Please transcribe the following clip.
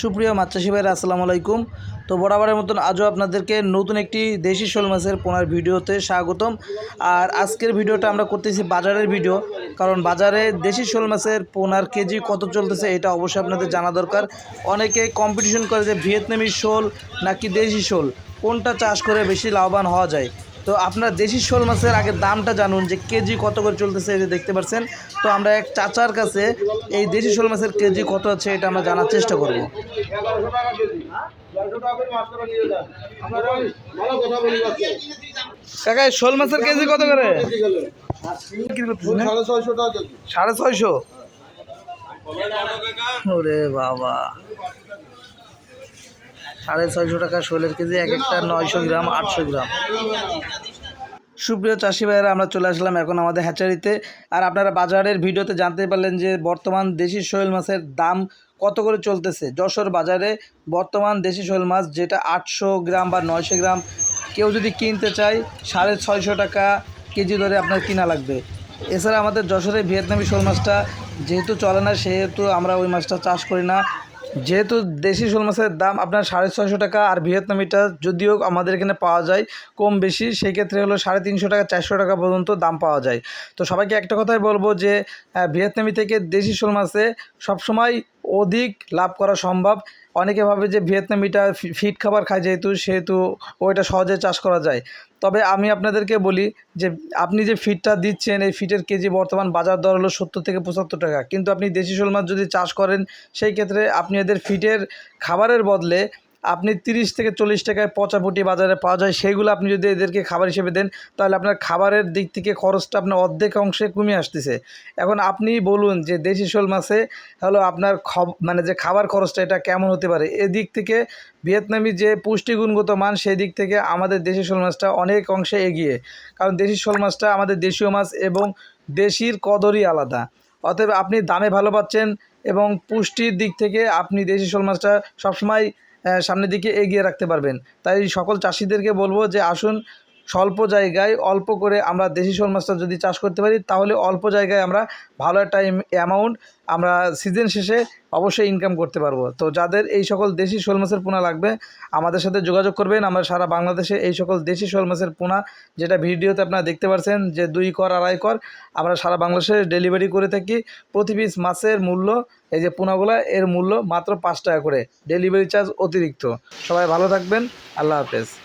সুপ্রিয় মাছ চাষি ভাইরা আসসালামু আলাইকুম। তো বরাবরের মতন আজও আপনাদেরকে নতুন একটি দেশি শোল মাছের পোনার ভিডিওতে স্বাগতম। আর আজকের ভিডিওটা আমরা করতেছি বাজারের ভিডিও, কারণ বাজারে দেশি শোল মাছের পোনার কেজি কত চলতেছে এটা অবশ্যই আপনাদের জানা দরকার। অনেকে কম্পিটিশন করে যে ভিয়েতনামি শোল নাকি দেশি শোল, কোনটা চাষ করে বেশি লাভবান হওয়া যায়? তো আপনার দেশি শোল মাছের আগে দামটা জানুন যে কেজি কত করে চলতেছে এই দেখতে পাচ্ছেন। তো আমরা এক চাচার কাছে এই দেশি শোল মাছের কেজি কত আছে এটা আমরা জানার চেষ্টা করব। কাকা শোল মাছের কেজি কত করে? সাড়ে ছয়শো। ওরে বাবা। সাড়ে ছয়শো টাকা শোলের কেজি, এক একটা নয়শো গ্রাম, আটশো গ্রাম। সুপ্রিয় চাষি ভাইয়েরা, আমরা চলে আসলাম এখন আমাদের হ্যাচারিতে। আর আপনারা বাজারের ভিডিওতে জানতে পারলেন যে বর্তমান দেশি শোল মাছের দাম কত করে চলতেছে। যশোর বাজারে বর্তমান দেশি শোল মাছ যেটা আটশো গ্রাম বা নয়শো গ্রাম, কেউ যদি কিনতে চায়, সাড়ে ছয়শো টাকা কেজি ধরে আপনার কিনা লাগবে। এছাড়া আমাদের যশোরে ভিয়েতনামি শোল মাছটা যেহেতু চলে না, সেহেতু আমরা ওই মাছটা চাষ করি না। যেহেতু দেশি শোল মাছের দাম আপনার সাড়ে ছয়শো টাকা আর ভিয়েতনামিটা যদিও আমাদের এখানে পাওয়া যায় কম বেশি সেই ক্ষেত্রে হলো সাড়ে তিনশো টাকা, চারশো টাকা পর্যন্ত দাম পাওয়া যায়। তো সবাইকে একটা কথাই বলব যে ভিয়েতনামি থেকে দেশি শোল মাছে সবসময় অধিক লাভ করা সম্ভব। অনেকে ভাবে যে ভিয়েতনামিটা ফিট খাবার খায় যেহেতু, সেহেতু ওইটা সহজে চাষ করা যায়। তবে আমি আপনাদেরকে বলি যে আপনি যে ফিটটা দিচ্ছেন, এই ফিটের কেজি বর্তমান বাজার দর হলো সত্তর থেকে পঁচাত্তর টাকা। কিন্তু আপনি দেশি শোল মাছ যদি চাষ করেন, সেই ক্ষেত্রে আপনি এদের ফিটের খাবারের বদলে আপনি তিরিশ থেকে চল্লিশ টাকায় পচাপুটি বাজারে পাওয়া যায়, সেগুলো আপনি যদি এদেরকে খাবার হিসেবে দেন, তাহলে আপনার খাবারের দিক থেকে খরচটা আপনার অর্ধেক অংশে কমে আসতেছে। এখন আপনি বলুন যে দেশি শোল মাছে হলো আপনার মানে যে খাবার খরচটা, এটা কেমন হতে পারে? এদিক থেকে ভিয়েতনামি যে পুষ্টিগুণগত মান সেই দিক থেকে আমাদের দেশি শোল মাছটা অনেক অংশে এগিয়ে। কারণ দেশি শোল মাছটা আমাদের দেশীয় মাছ এবং দেশির কদরই আলাদা। অতএব আপনি দামে ভালো পাচ্ছেন এবং পুষ্টির দিক থেকে আপনি দেশি শোল মাছটা সবসময় সামনের দিকে এগিয়ে রাখতে পারবেন। তাই সকল চাষিদেরকে বলব যে আসুন স্বল্প জায়গায় অল্প করে আমরা দেশি শোল মাছটা যদি চাষ করতে পারি, তাহলে অল্প জায়গায় আমরা ভালো একটা অ্যামাউন্ট আমরা সিজন শেষে অবশ্যই ইনকাম করতে পারব। তো যাদের এই সকল দেশি শোল মাছের পোনা লাগবে, আমাদের সাথে যোগাযোগ করবেন। আমরা সারা বাংলাদেশে এই সকল দেশি শোল মাছের পোনা, যেটা ভিডিওতে আপনারা দেখতে পাচ্ছেন যে দুই কর, আড়াই কর, আমরা সারা বাংলাদেশে ডেলিভারি করে থাকি। প্রতি পিস মাছের মূল্য, এই যে পোনাগুলা, এর মূল্য মাত্র পাঁচ টাকা করে। ডেলিভারি চার্জ অতিরিক্ত। সবাই ভালো থাকবেন। আল্লাহ হাফেজ।